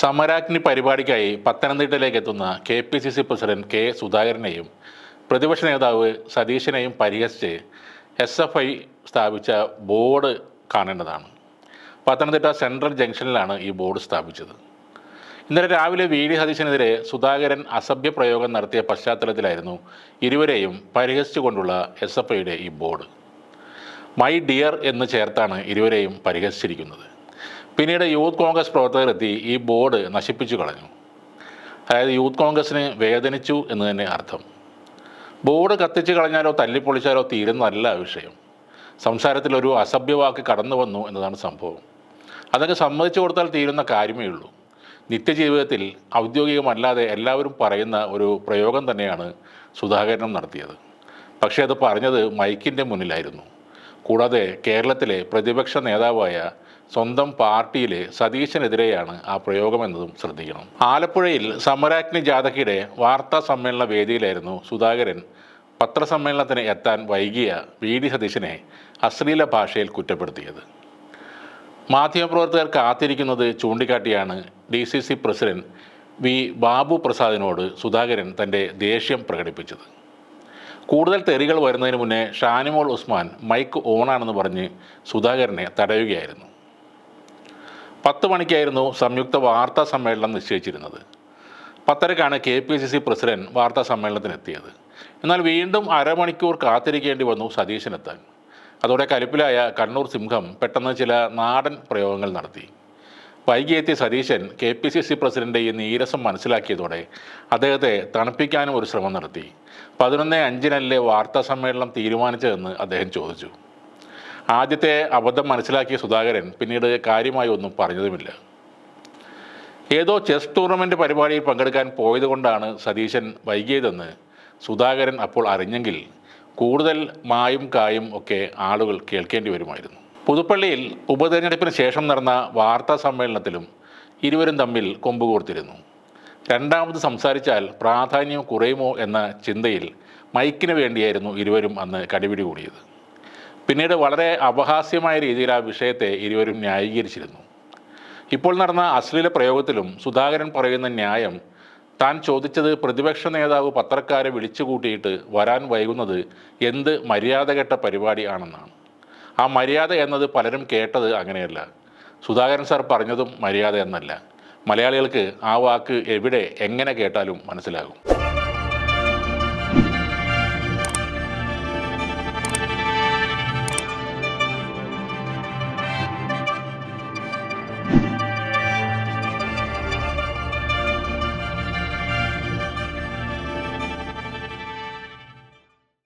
സമരാഗ്നി പരിപാടിക്കായി പത്തനംതിട്ടയിലേക്ക് എത്തുന്ന K P C C president K സുധാകരനെയും പ്രതിപക്ഷ നേതാവ് സതീശനെയും പരിഹസിച്ച് എസ് എഫ് ഐ സ്ഥാപിച്ച ബോർഡ് കാണേണ്ടതാണ്. പത്തനംതിട്ട സെൻട്രൽ ജംഗ്ഷനിലാണ് ഈ ബോർഡ് സ്ഥാപിച്ചത്. ഇന്നലെ രാവിലെ വി ഡി സതീശനെതിരെ സുധാകരൻ അസഭ്യ പ്രയോഗം നടത്തിയ പശ്ചാത്തലത്തിലായിരുന്നു ഇരുവരെയും പരിഹസിച്ചുകൊണ്ടുള്ള എസ് എഫ് ഐയുടെ ഈ ബോർഡ്. മൈ ഡിയർ എന്ന് ചേർത്താണ് ഇരുവരെയും പരിഹസിച്ചിരിക്കുന്നത്. പിന്നീട് യൂത്ത് കോൺഗ്രസ് പ്രവർത്തകരെത്തി ഈ ബോർഡ് നശിപ്പിച്ചു കളഞ്ഞു. അതായത് യൂത്ത് കോൺഗ്രസിന് വേദനിച്ചു എന്ന് തന്നെ അർത്ഥം. ബോർഡ് കത്തിച്ചു കളഞ്ഞാലോ തല്ലിപ്പൊളിച്ചാലോ തീരുന്നതല്ല വിഷയം. സംസാരത്തിൽ ഒരു അസഭ്യവാക്ക് കടന്നു വന്നു എന്നതാണ് സംഭവം. അതൊക്കെ സമ്മതിച്ചു കൊടുത്താൽ തീരുന്ന കാര്യമേ ഉള്ളൂ. നിത്യജീവിതത്തിൽ ഔദ്യോഗികമല്ലാതെ എല്ലാവരും പറയുന്ന ഒരു പ്രയോഗം തന്നെയാണ് സുധാകരനും നടത്തിയത്. പക്ഷേ അത് പറഞ്ഞത് മൈക്കിന്റെ മുന്നിലായിരുന്നു. കൂടാതെ കേരളത്തിലെ പ്രതിപക്ഷ നേതാവായ സ്വന്തം പാർട്ടിയിലെ സതീശനെതിരെയാണ് ആ പ്രയോഗമെന്നതും ശ്രദ്ധിക്കണം. ആലപ്പുഴയിൽ സമരാഗ്നി ജാഥയ്ക്കിടെ വാർത്താ സമ്മേളന വേദിയിലായിരുന്നു സുധാകരൻ. പത്രസമ്മേളനത്തിന് എത്താൻ വൈകിയ വി ഡി സതീശനെ അശ്ലീല ഭാഷയിൽ കുറ്റപ്പെടുത്തിയത്. മാധ്യമപ്രവർത്തകർ കാത്തിരിക്കുന്നത് ചൂണ്ടിക്കാട്ടിയാണ് D C C president V Babu പ്രസാദിനോട് Sudhakaran തന്റെ ദേഷ്യം പ്രകടിപ്പിച്ചത്. കൂടുതൽ തെറികൾ വരുന്നതിന് മുന്നേ ഷാനിമോൾ ഉസ്മാൻ മൈക്ക് ഓണാണെന്ന് പറഞ്ഞ് സുധാകരനെ തടയുകയായിരുന്നു. പത്ത് മണിക്കായിരുന്നു സംയുക്ത വാർത്താ സമ്മേളനം നിശ്ചയിച്ചിരുന്നത്. പത്തരക്കാണ് K P C C president വാർത്താ സമ്മേളനത്തിനെത്തിയത്. എന്നാൽ വീണ്ടും അരമണിക്കൂർ കാത്തിരിക്കേണ്ടി വന്നു സതീശനെത്താൻ. അതോടെ കലിപ്പിലായ കണ്ണൂർ സിംഹം പെട്ടെന്ന് ചില നാടൻ പ്രയോഗങ്ങൾ നടത്തി. വൈകിയെത്തിയ Satheesan K P C C president ഈ നീരസം മനസ്സിലാക്കിയതോടെ അദ്ദേഹത്തെ തണുപ്പിക്കാനും ഒരു ശ്രമം നടത്തി. പതിനൊന്ന് അഞ്ചിനല്ലേ വാർത്താ സമ്മേളനം തീരുമാനിച്ചതെന്ന് അദ്ദേഹം ചോദിച്ചു. ആദ്യത്തെ അബദ്ധം മനസ്സിലാക്കിയ സുധാകരൻ പിന്നീട് കാര്യമായി ഒന്നും പറഞ്ഞതുമില്ല. ഏതോ ചെസ് ടൂർണമെന്റ് പരിപാടിയിൽ പങ്കെടുക്കാൻ പോയതുകൊണ്ടാണ് സതീശൻ വൈകിയതെന്ന് സുധാകരൻ അപ്പോൾ അറിഞ്ഞെങ്കിൽ കൂടുതൽ മായും കായും ഒക്കെ ആളുകൾ കേൾക്കേണ്ടി വരുമായിരുന്നു. പുതുപ്പള്ളിയിൽ ഉപതെരഞ്ഞെടുപ്പിന് ശേഷം നടന്ന വാർത്താ സമ്മേളനത്തിലും ഇരുവരും തമ്മിൽ കൊമ്പുകോർത്തിരുന്നു രണ്ടാമത് സംസാരിച്ചാൽ പ്രാധാന്യം കുറയുമോ എന്ന ചിന്തയിൽ മൈക്കിന് വേണ്ടിയായിരുന്നു ഇരുവരും അന്ന് കടിപിടി കൂടിയത്. പിന്നീട് വളരെ അപഹാസ്യമായ രീതിയിൽ ആ വിഷയത്തെ ഇരുവരും ന്യായീകരിച്ചിരുന്നു. ഇപ്പോൾ നടന്ന അശ്ലീല പ്രയോഗത്തിലും സുധാകരൻ പറയുന്ന ന്യായം താൻ ചോദിച്ചത് പ്രതിപക്ഷ നേതാവ് പത്രക്കാരെ വിളിച്ചുകൂട്ടിയിട്ട് വരാൻ വൈകുന്നത് എന്ത് മര്യാദ മര്യാദകെട്ട പരിപാടി ആണെന്നാണ്. ആ മര്യാദ എന്നത് പലരും കേട്ടത് അങ്ങനെയല്ല. സുധാകരൻ സാർ പറഞ്ഞതും മര്യാദ എന്നല്ല. മലയാളികൾക്ക് ആ വാക്ക് എവിടെ എങ്ങനെ കേട്ടാലും മനസ്സിലാകും.